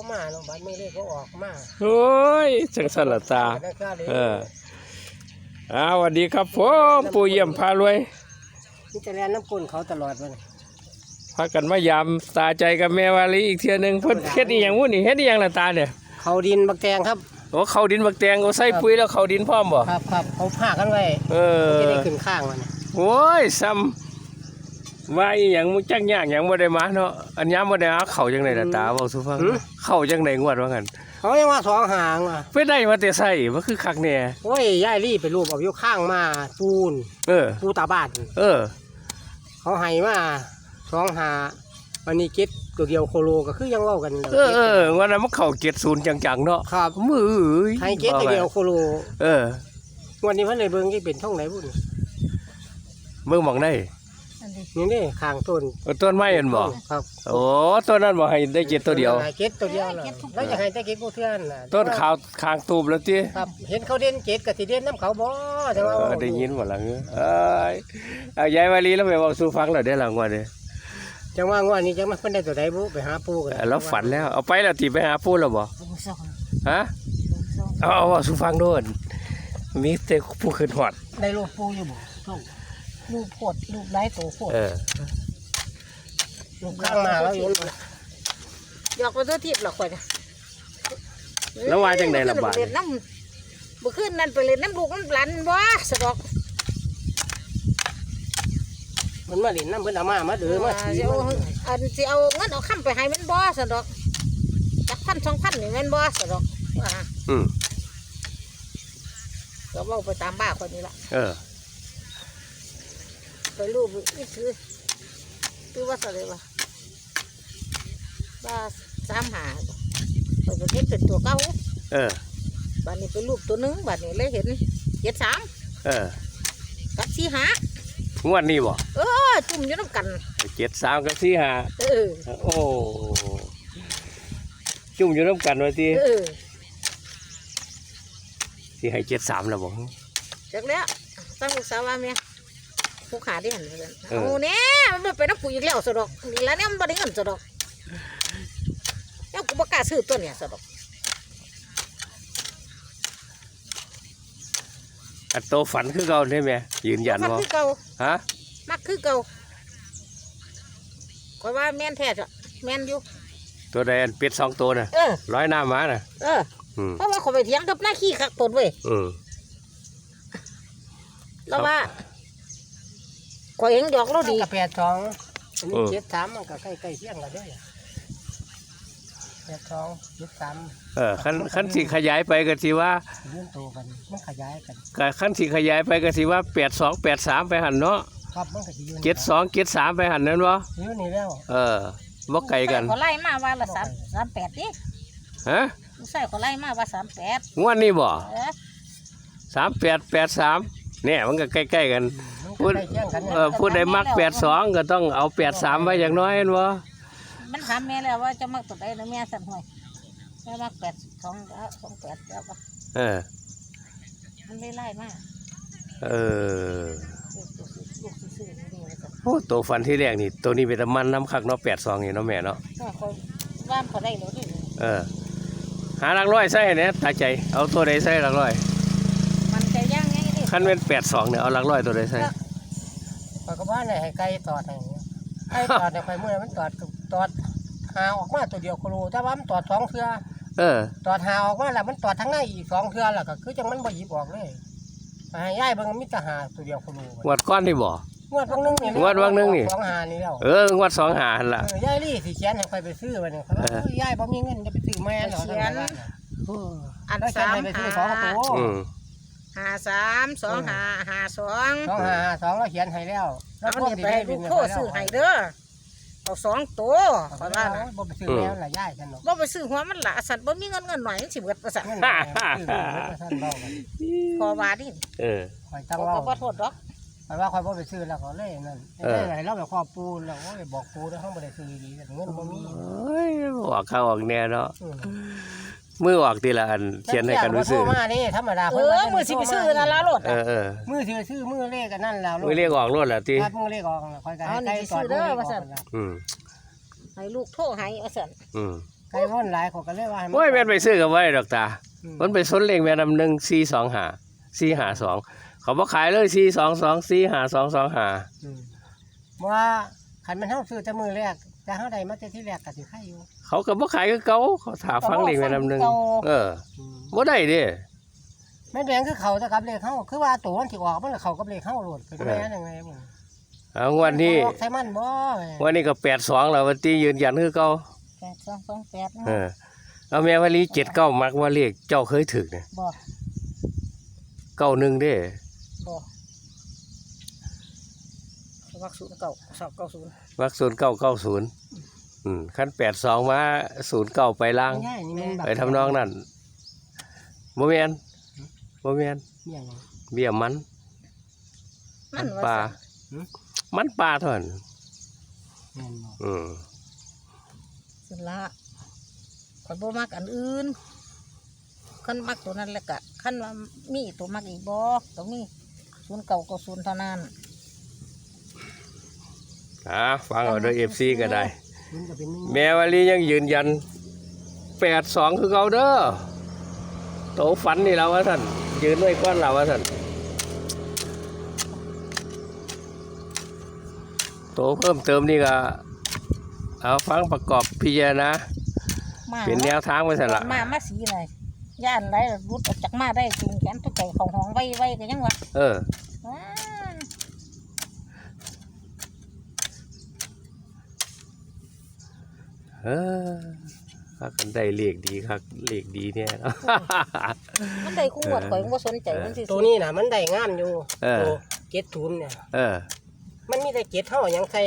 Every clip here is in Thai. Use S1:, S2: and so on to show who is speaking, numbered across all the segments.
S1: บ่มาเนาะบัดไม่เลขก็ออกมา
S2: โอ้ยจังสันละตา
S1: ได้ค่าเลย
S2: เอออ้าวสวัสดีครับผมปู่เยี่ยมพารวย
S1: มีแต่แลนน้ำกุนเขาตลอดมัน
S2: พากันมายามตาใจกับแม่วาลีอีกเทื่อหนึงเพิ่นเฮ็ดอีหยังวุ้นนี่เฮ็ดอีหยังละตาเนี่ย
S1: เขาดินบักแตงครับ
S2: โอ้เข้าดินบักแตงเอาใส่ปุ๋ยแล้วเข้าดินพร้อมบ่
S1: ครับครับเขาผ้ากันไว้
S2: เออ
S1: จะได้ขึ้นข้างมัน
S2: โอ้ยซ้ำ ว่าอีหยังมึงจักยากหยังบ่ได้มาเนาะอันยามบ่ได้หาเข้าจังไดล่ะตาเว้าสู่ฟังเข้าจังไดงวดว่างั้น
S1: เขายังว่าสองหางว่ะ
S2: ไปได้มาแต่ไสมันคือคักแน่
S1: โอ้ยยายรีบไปรูปเอาอยู่ข้างมาปูน
S2: เออ
S1: ปูตาบาด
S2: เออ
S1: เขาให้มาสองหาวันนี้เก็ตตัวเดียวโคโลก็คือยังเว้ากันเลย
S2: เออเออวันนั้นมันเข้า70จังๆเนาะ
S1: ครับ
S2: มือเอ้ย
S1: ให้เก็ตตัวเดียวโคโล
S2: เออ
S1: วันนี้เพิ่นเลยเบิ่งที่เป็นท่องไหนบุญ
S2: เบิ่งหมองได้
S1: นี่นี่ข้างต้น
S2: เอาต้นไม้เห็นบ่
S1: ครับ
S2: โอ้ต้นนั้นบ่ให้ได้เจ็ดตัวเดียว
S1: ให้เก็ตตัวเดียวน่ะแล้วอยากให้แต่เก็ตผู้เทื่อนน่ะ
S2: ต้นขาวคางตูบแล้วติ
S1: ครับ เห็นเขาเด่นเก็ตกับสิเด่นน้ำเขาบ่แต่
S2: เอ
S1: ว่า
S2: อได้ยินบ่ล่ะเอ้ยเอ้ยเอายายวาลีแล้วไปเว้าสู่ฟังแล้วได้อล่ะงวดนี้
S1: จังว่างวดนี้จังมาเพิ่นได้ตัวใดบุไปหาปูกัน
S2: เออเราฝันแล้วเอาไปแล้วติไปหาปู่แล้วบ่
S3: ลุงสอง
S2: ฮะ
S3: ลุงสอง
S2: เอาเอาเว้าสู่ฟังโดนมีแต่ผู้ขึ้นฮอด
S1: ได้รูปปูอยู่บ่
S3: ลูกโพดลูกไร้โตโพด
S2: เออ
S1: รูปข้างมาแล้วเห็นบ่
S3: อยากไปตัวทิพย์หรอกข่อยนะ
S2: แล้วว่าจังไดล่ะบาด
S3: เล่นน้ำบ่ขึ้นนั่นไปเล่นน้ำลูกน้ำหลานบ่สะดอก
S1: มันมาเล่นน้ำเพิ่นเอามามาเด้อมา
S3: สิ
S1: ถือ
S3: เอา
S1: มา
S3: อันสิเอาเงินเอาค้ำไปให้มันบ่สะดอกจักพันสองพันนี่แม่นบ่สะดอกว่า
S2: อืม
S3: ก็เว้าไปตามบ้าคนนี้ล่ะ
S2: เออ
S3: ไปรูปนี่คือคือว่าอะไรวะว่าสามหาข่อยก็เห็นเป็นตัวเก่า
S2: เออ
S3: บัดนี้ไปรูปตัวหนึงบัดนี้เลยเห็นเจ็ดสาม
S2: เออ
S3: กับสี่หาง
S2: วดนี้บ่
S3: เออจุ่มอยู่น้ำกัน
S2: 73กับ45
S3: เออ
S2: โอ้จุ่มอยู่นํกันว่าติ
S3: เออ
S2: สิให้73แล้วบ่
S3: จากแล้วตั้งลูกสาวว่าเมีย ผู้ขาได้หันไปเลย
S2: เออ
S3: เอาเนี่ยมันบ่ไปน้ำปุ๋ยอีกแล้วสะดอกนี่แล้วเนี่ยมันบ่ได้เงินสะดอกแล้วกูบ่กล้าซื้อตัวเนี่ยสะดอก
S2: อันโตฝันคือเก่าได้ไหมยืนยัน
S3: มัก
S2: บ่
S3: คือเก่า
S2: ฮะ
S3: มักคือเก่าก็ว่าแม่นแท้จ้ะแม่นอยู่
S2: ตัวใดอันเป็ดสองตัวน่ะ
S3: เออ
S2: ร้อยหน้ามาน่ะ
S3: เออ
S2: อืม
S3: เพราะว่าเขาไปเถียงกับหน้าขี้คักตนเว้ย
S2: อืม
S3: แล้วว่า ข่อยเห็นดอกเราดี
S1: กับแปดสองอันนี้เจ็ดสามมันก็ใกล้ใกล้ๆเที่ยงกันเด้อแปดสองเจ็ดสาม
S2: เออคันคันสิขยายไปก็สิว่า
S1: เรื่องโตกันมันขยายกัน
S2: ก็คันสิขยายไปก็สิว่าแปดสองแปดสามไปหันเนาะ
S1: ครับมันก็สิอยู่
S2: เจ็ดสองเจ็ดสามไปหันนั่นบ่
S1: อยู่นี่แล้ว
S2: เออบ่ไกลกัน
S3: เขาไล่มาว่าละสามสามแปดดิ
S2: ฮะ
S3: ลูกชายเขาไล่มาว่าสามแปด
S2: งวดนี้บ่
S3: เออ
S2: สามแปดแปดสามเนี่ยมันก็ใกล้ๆกัน
S1: มันก็ใกล้เที่ยงกัน
S2: เออผู้ใดมักแปดสองก็ต้องเอาแปดสามไว้อย่างน้อยเห็นบ่
S3: มันถามแม่แล้วว่าจะมักตัวใดนะแม่สั่นห่วยแม่มักแปดสองแล้วสองแปดแล้วปะ
S2: เออ
S3: มันไม่ไล่มา
S2: เออ
S3: ลูกลูกซื้อๆนี่เลยจ้ะ
S2: โอ้ตัวฟันที่แรกนี่ตัวนี้เป็นตะมันน้ำคักเนาะแปดสองนี่เนาะแม่เนาะ
S3: ก็คอยว่านเขาได้แล้วดิ
S2: เออ หาหลักร้อยใส่เนี่ยตาใจ เอาตัวใดใส่หลักร้อย
S3: มันจะย่างไงดิ
S2: ขั้นเป็นแปดสองเนี่ยเอาหลักร้อยตัวใดใส่
S1: ข้ อยก็ว่าเนี่ยให้ไก่ตอดให้ไก่ตอดเนี่ยไปเมื่อมันตอดตอดหาออกมาตัวเดียวโคโลแต่ว่ามันตอดสองเทื่อ
S2: เออ
S1: ตอดหาออกมาแล้วมันตอดทั้งในอีกสองเทื่อแล้วก็คือจังมันบ่หยิบออกเลยให้ย่ายเบิ่งมีแต่หาตัวเดียวโคโล
S2: งวดก้อนที่บ่
S1: งวดบางนึงนี่
S2: งวดบางนึงนี่
S1: สองหานี่แล้ว
S2: เอองวดสองหาหั่นล่ะ
S1: เออย่ายลี่สิเขียนให้ใครไปซื้อไปเนี่ยเขาว่า
S2: เออ
S1: เอ้ยย่ายบ่มีเงินจะไปซื้อแม่นเหรอ
S3: เขียน อัน
S1: แล้ว
S3: สาม
S1: ไป
S3: ห
S1: ซื้อสองตัา
S3: ว
S2: อืม
S3: หาสามสองหาหาสอง
S1: สองหาสองเราเขียนให้แล้ว
S3: เอาเนี่ยไปให้ลูกโทษซื้อให้เด้อเอาสองตัวข
S1: เขา
S3: อ
S1: ว่า
S3: ว่านะ
S1: บ่ไปซื้อแล้วล่ะย่ายกันเนาะ
S3: บ่ไปซื้อหัวมันละสันบ่มีเงินเงินหน่อยมันสิเบิดประสัน
S1: เงินหน่อยซื้อเงินไว้ท่านเว้ากัน
S3: พอว่าดิ
S2: เออ
S1: คอย
S3: ข
S1: ตั้ง
S3: อ
S1: เว้า
S3: ขอโทษดอก
S1: คอยว่าคอยบ่ไปซื้อแล้วเขาเลยนั่น
S2: เออ
S1: ได้ไหนเราไปครอบปูแล้วโอ้ยบอกปูแล้วเฮาบ่ได้ซื้อดีๆเงินบ่มี
S2: โอ้ยออกเข้าออกแน่เนาะ
S1: อืม
S2: มือออกทีละอันเขียนให้กันไว้ซื้อ
S1: โทรมานี่ธรรมดา
S3: เอ
S1: พิ่น
S3: อ
S1: ว่า
S3: มือสิไปซื้อนั่นละรถ
S2: เออเออ
S1: มือสิไปซื้อมือเลขกันนั่นแล้ว
S2: มือเรียกออกรถแหละที
S1: ครับมือเลขออกคอยก็
S3: เอา
S1: ให้
S3: นี่
S1: ใกล้
S3: ไป
S1: ตอ
S3: ซื้
S1: น
S3: อ
S1: มือเลขออก
S3: เด้อว่าซั่น
S1: นั่นล่ะ
S2: อืม
S3: ให้ลูกโทรให้ว่าซั่น
S2: อืม
S1: ไก่ว่อนหลายเขาก็เลยว่าให้
S2: โอ้ยแม่นไปซื้อกับไว้ดอกตา
S1: อืม
S2: มันไปสนเลงแม่นำหนึ่งสี่สองหาสี่หาสองเขาบ่ขายเลยสี่สองสองสี่หาสองสองหา
S1: อืมว่าคันมันเฮาซื้อแต่มือแรก แต่เฮาได้มาแต่ที่แรกก็สิไข่อยู่
S2: เขาก็บ่ขายคือเก่าเขาถาฟังเลงแม่นำหนึ่งเออ
S1: อืม
S2: บ่ได้เด้
S1: แม่นแดงคือเขาแต่กับเลขเฮาคือว่าตัวมันสิออกมันก็เข้ากับเลขเฮาโลดเป็นแม่นยังไงบ่
S2: เอางวดนี้
S1: ออกใส่มันบ่
S2: งวันนี้ก็แปดสองแล้ววันที่ยืนยันคือเก่า
S3: แปดสองสองแปดนะ
S2: เออเอาแม่วลีเจ็ดเก้ามักว่าเลขเจ้าเคยถึกเนี่ย
S3: บ่
S2: เก้าหนึ่งเด้
S3: บ่ วักศูนย์เก่าสอบเก้าศูนย์
S2: มักศูนย์เก้าเก้าศูนย์อืมขั้นแปดสองมาศูนย์เก้าไปล่าง
S1: ง่ายนี่มันแบบ
S2: ไปทำนองนั้นโมเมนโมเมน
S1: เมี่ยง
S2: เบี้ยมัน
S3: มัน
S2: ปลา
S3: ว่า
S2: มันปลาเท่านั้น
S1: แม่นบ่
S2: อืม
S3: สิละคนบ่มักอันอื่นคันมักตัวนั้นแหละกะคันว่ามีตัวมักอีกบ่ต้องมีศูนย์เก่าก็ศูนย์เท่านั้น
S2: อ่าฟังเอาเด้อเอฟซีก็ได้
S1: มันก็เป็นหนึ่ง
S2: แม่วลียังยืนยันแปดสองคือเก่าเด้อโตฝันนี่เราว่าท่านยืนไว้ก้อนเราว่าท่านโตเพิ่มเติมนี่ก็เอาฟังประกอบพิจารณา
S3: มา
S2: เป็นแนวทางไว้สั่นละ
S3: มามาสีอะไรย่านไรรุดออกจากมาได้จูงแขนตัวไก่เขาห้องไว้ไว้ก็ยังวะ
S2: เออ
S3: ว้า
S2: เออคักกันได้เลขดีครับเลขดีเนี่ยเนาะ
S3: มันได้คู่งวดข่อยมันบ่สนใจมันสิ
S1: ตัวนี้น่ะมันได้งามอยู่
S2: เออ
S1: ตัวเจ็ดทุนเนี่ย
S2: เออ
S1: มันมีแต่เจ็ดเท่ายังใส่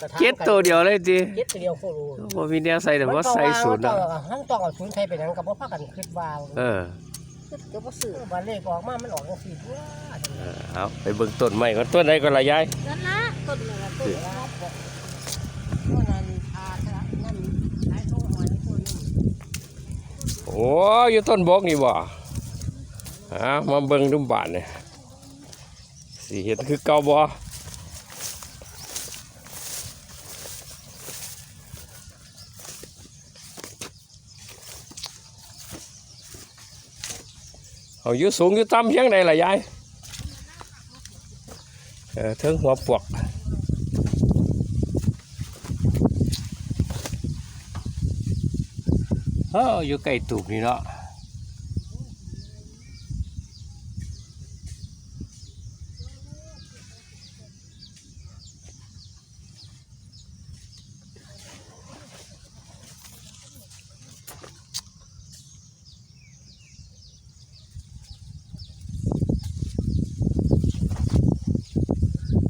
S1: กระถาง
S2: เจ็ดตัวเดียวเลยจี
S1: เจ็ดตัวเดียวโคโล
S2: บ่มีแนวใส่แต่ว่าใส่ศูนย์
S1: มั
S2: เนาะ
S1: ต้องเอามันต้องเอาศูนย์ใส่ไปหยังกับว่าพากันคิดว่า
S2: เออ
S3: คือก็บ่ซื้อ
S1: วันเลขออกมามันออกจังซี่ตัว
S2: เออเอาไปเบิ่งต้นไม้ก่อนต้นไหนก็ละยาย
S3: นั่นนะต้นนี่ล่ะต้นนี่ล่ะ
S1: ตัวนั้นพาซะนั่นหลายตัวหอยตัวนึง
S2: โอ้อยู่ต้นบกนี่บ่อ่ามาเบิ่งดูบานเนี่ยสิเห็นคือเก่าบ่เอาอยู่สูงอยู่ต่ำเพียงใดล่ะยายเออเทิงหัวปวก เอออยู่ใกล้ตูบนี่เนาะ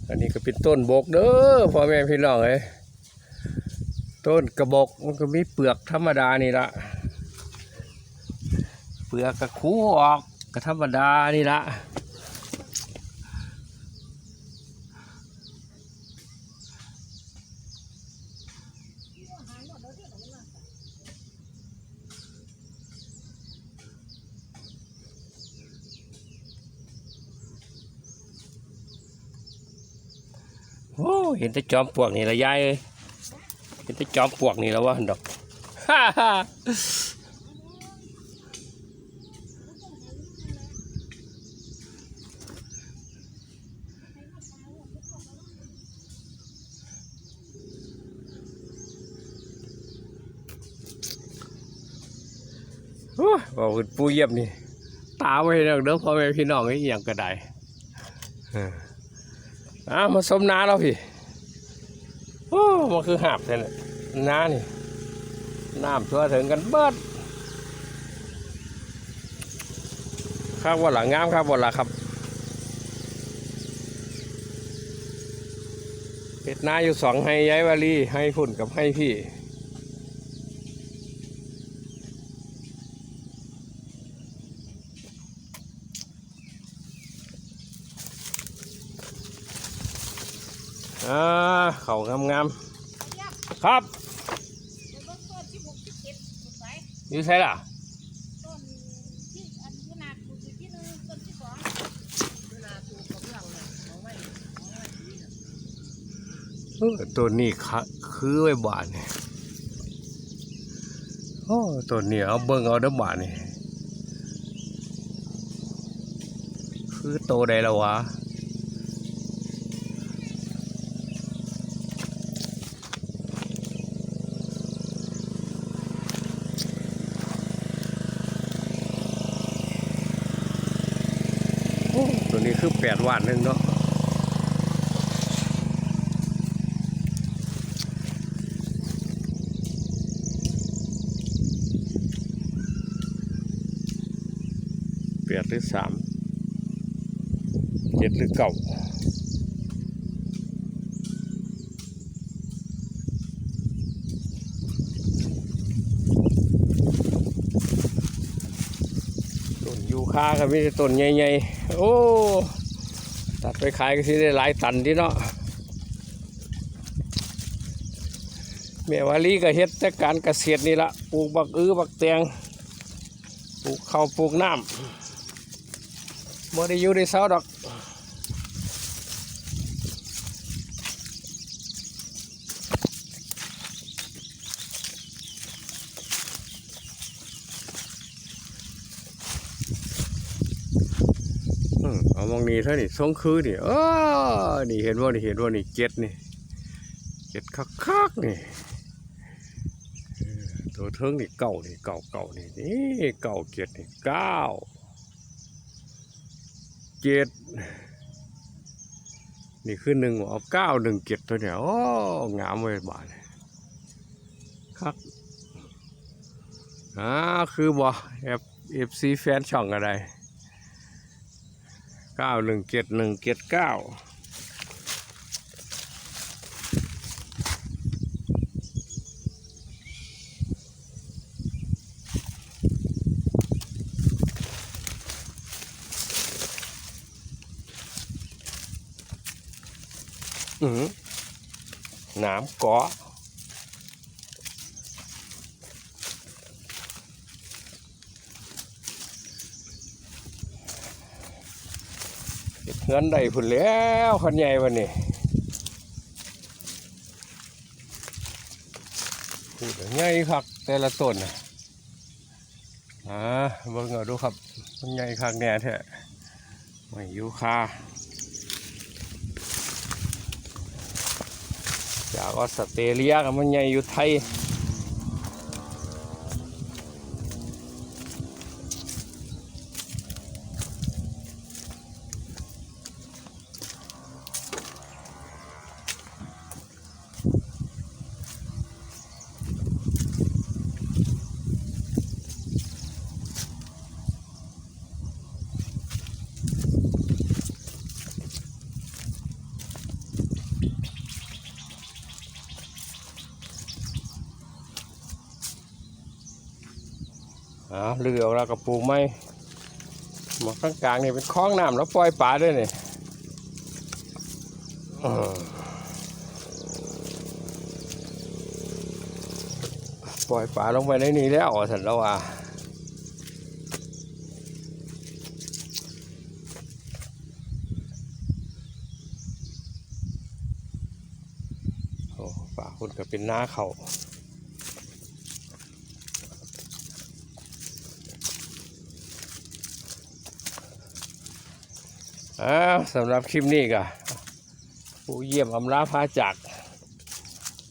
S2: อันนี้ก็เป็นต้นบกเด้อพ่อแม่พี่น้องเอ้ย ต้นกระบอกมันก็มีเปลือกธรรมดานี่ละเปลือกกระคูออกก็ธรรมดานี่ละโอ้เห็นแต่จอมปลวกนี่ละยายเอ้ย เห็นแต่จอมปวกนี่แล้วว่าหั่นดอกฮ่าฮ่าโอ้ยบอกคุณปูเยี่ยมนี่ ตาไว้แล้วเด้อพ่อแม่พี่น้องไอ้อย่างก็ได้เอออ่ามาสมนาแล้วพี่ โอ้มันคือหาบแท้เลยน้านี่น้ำทั่วถึงกันเบิดครับว่าหลังงามครับว่าหลังครับเป็ดนาอยู่สองให้ย้ายวารีให้ฝุ่นกับให้พี่ อ่า เขางามๆครับอยู่ใช่ล่ะ
S3: ต้นที่อันอยู่นาปลูกอยู่ที่หนึงต้นที่สอง
S2: เออตัวนี้คะคือไว้บานเนี่ยโอ้ตัวนี้เอาเบิ่งเอาเด้อบาดนี่คือโตได้แล้ววะ ตัวนี้คือแปดวันหนึ่งเนาะแปดหรือสามเจ็ดหรือเก้า ค้าก็มีต่ต้นใหญ่ๆ โอ้ ตัดไปขายก็สิได้หลายตันที่เนาะแม่วาลีก็เฮ็ดแต่การเกษตรนี่ละปลูกบักอื้อบักแตงปลูกข้าวปลูกน้ำบ่ได้อยู่ในเสาดอก เอามองนี้เท่านี่ทรงคือนี่เออนี่เห็นว่านี่เห็นว่านี่เจ็ดนี่เจ็ดคักๆนี่ตัวเทิงนี่เก่านี่เก่าเก่านี่นี่เก่าเจ็ดนี่เก้าเจ็ดนี่คือหนึ่งเอาเก้าหนึ่งเจ็ดตัวเนี่ยโอ้งามเว้ยบาทครับอ่าคือบ่เอฟเอฟซีแฟนช่องอะไร เก้าหนึ่งเจ็ดหนึ่งเจ็ดเก้าอือหือหน้ำเกาะเฮ็ ดเฮือนได้พุ่นแล้วคันใหญ่วันนี้พูดใหญ่คักแต่ละต้นน่ะอ่าเบิ่งเอาดูครับมันใหญ่คักแน่แท้ไม่อยู่คาจากออสเตรเลียกับมันใหญ่อยู่ไทย อ่าเรือเอาแล้วกระปูกไม้หมอกกลางๆนี่เป็นคลองน้ำแล้วปล่อยปลาด้วยนี่ปล่อยปลาลงไปในนี้แล้วสันแล้วว่าโอ้ปลาคุณก็เป็นหน้าเขา อาสำหรับคลิปนี้ก็ผู้เยี่ยมอำลาพาจาก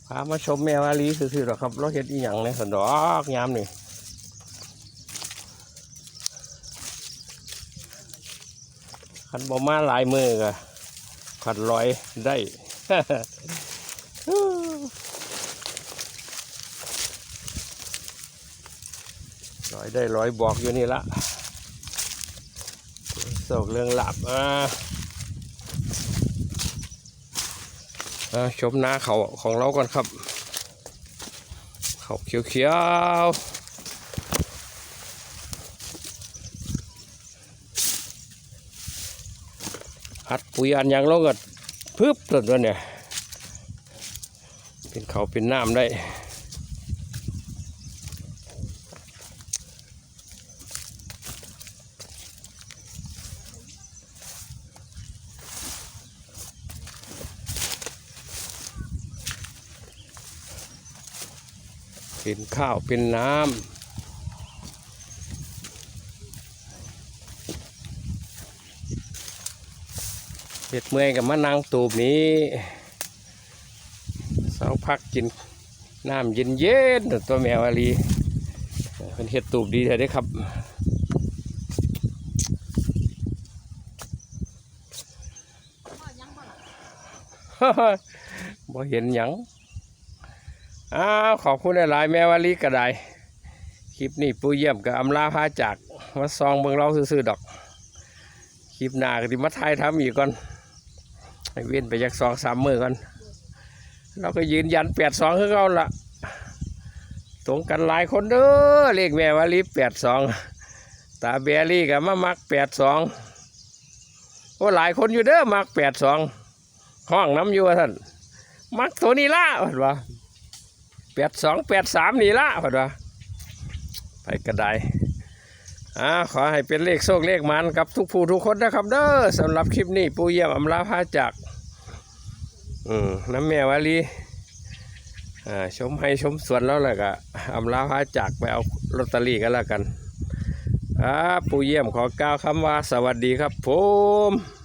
S2: พามาชมแมวอาลีซื่อๆหรอกครับเราเห็นอีหยังในสันดอกยามนี่ขันบอมาหลายมือก็ขัดลอยได้ลอยได้ลอยบอกอยู่นี่ละ โศกเรื่องหลับอ่าชมหน้าเขาของเราก่อนครับ เขาเขียวๆอัดปุ๋ยอันยังลงก็พึบเลยตัวเนี่ย เป็นเขาเป็นน้ำได้ เป็นข้าวเป็นน้ำเห็ดเมื่อยกับมะนางตูบนี้สาพักกินน้ำเย็นเย็นตัวแมวอาลีเป็นเห็ดตูบดีเลยได้ครับบ่เห็นหยัง อ้าวขอบคุณหลาย ๆ แม่วาลีก็ได้คลิปนี้ปูเยี่ยมกับอำลาพาจากมาซองเบิ่งเราซื่อๆดอก คลิปหน้าก็สิมาถ่ายทำอีกก่อนเว้นไปจากสองสามมือก่อนเราก็ยืนยันแปดสองคือเราละตรงกันหลายคนเด้อเลขแม่วาลีแปดสองตาเบยรี่กับมามักแปดสองโอ้หลายคนอยู่เด้อมักแปดสองห้องน้ำอยู่ว่าท่านมักตัวนี้ละเพิ่นว่าแปดสองแปดสามนี่ละพิ่นว่าไปกระไดอ่าขอให้เป็นเลขโชคเลขมันกับทุกผู้ทุกคนนะครับ เด้อสำหรับคลิปนี้ปูเยี่ยมอำลาพาจากอืมน้ำแม่วาลีอ่าชมให้ชมสวนแล้วแหละก็อำลาพาจากไปเอาลอตเตอรี่กันแล้วกันครับปูเยี่ยมขอกล่าวคำว่าสวัสดีครับผม